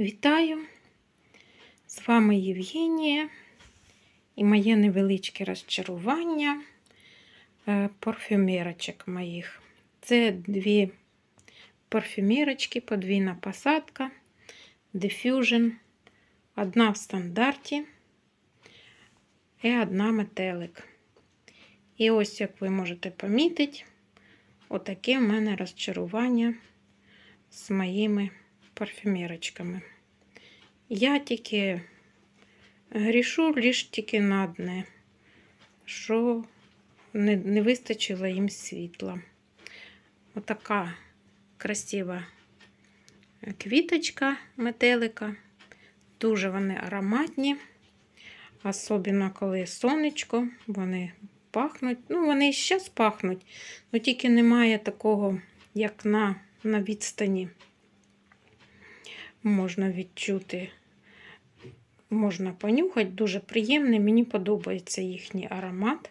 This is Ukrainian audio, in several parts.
Вітаю! З вами Євгенія і моє невеличке розчарування е, парфюмерочок моїх. Це дві парфюмерочки, подвійна посадка, Diffusion. Одна в стандарті і одна метелик. І ось, як ви можете помітити, отаке в мене розчарування з моїми парфюмерочками. Я тільки грішу лише тільки на одне, що не, не вистачило їм світла. Отака красива квіточка метелика. Дуже вони ароматні, особливо коли сонечко, вони пахнуть. Ну, вони і зараз пахнуть, але тільки немає такого, як на, на відстані можна відчути, можна понюхати, дуже приємний. Мені подобається їхній аромат.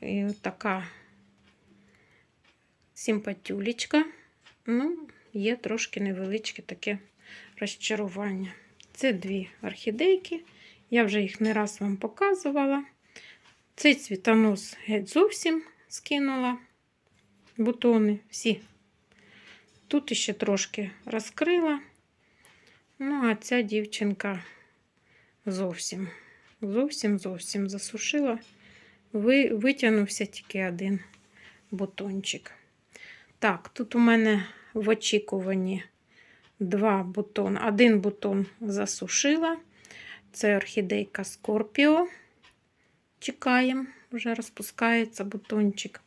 І така симпатюлечка. Ну, є трошки невеличке таке розчарування. Це дві орхідейки. Я вже їх не раз вам показувала. Цей цвітонос геть зовсім скинула бутони всі. Тут ще трошки розкрила. А ця дівчинка зовсім, зовсім зовсім засушила. Ви, Витягнувся тільки один бутончик. Так, тут у мене в очікуванні два бутони. Один бутон засушила. Це орхідейка Скорпіо. Чекаємо, вже розпускається бутончик.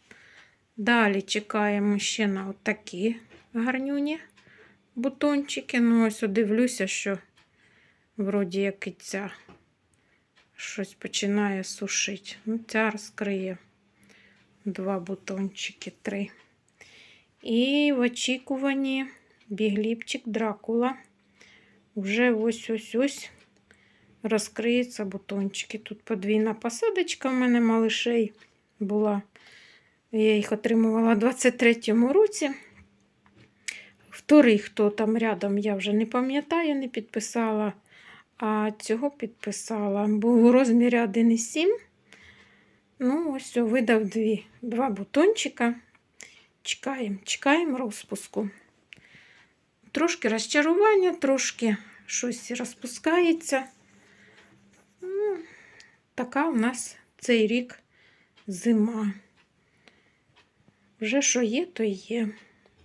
Далі чекаємо ще на отакі гарнюні бутончики. Ну, ось дивлюся, що вроді як і ця щось починає сушити. Ну, ця розкриє два бутончики, три. І в очікуванні бігліпчик Дракула. Вже ось-ось-ось розкриється бутончики. Тут подвійна посадочка в мене малишей була. Я їх отримувала у 23-му році. Вторий, хто там рядом, я вже не пам'ятаю, не підписала, а цього підписала. Був у розмірі 1,7. Ну, ось видав дві, два бутончика. Чекаємо, чекаємо розпуску. Трошки розчарування, трошки щось розпускається. Ну, Така у нас цей рік зима. Вже що є, то є.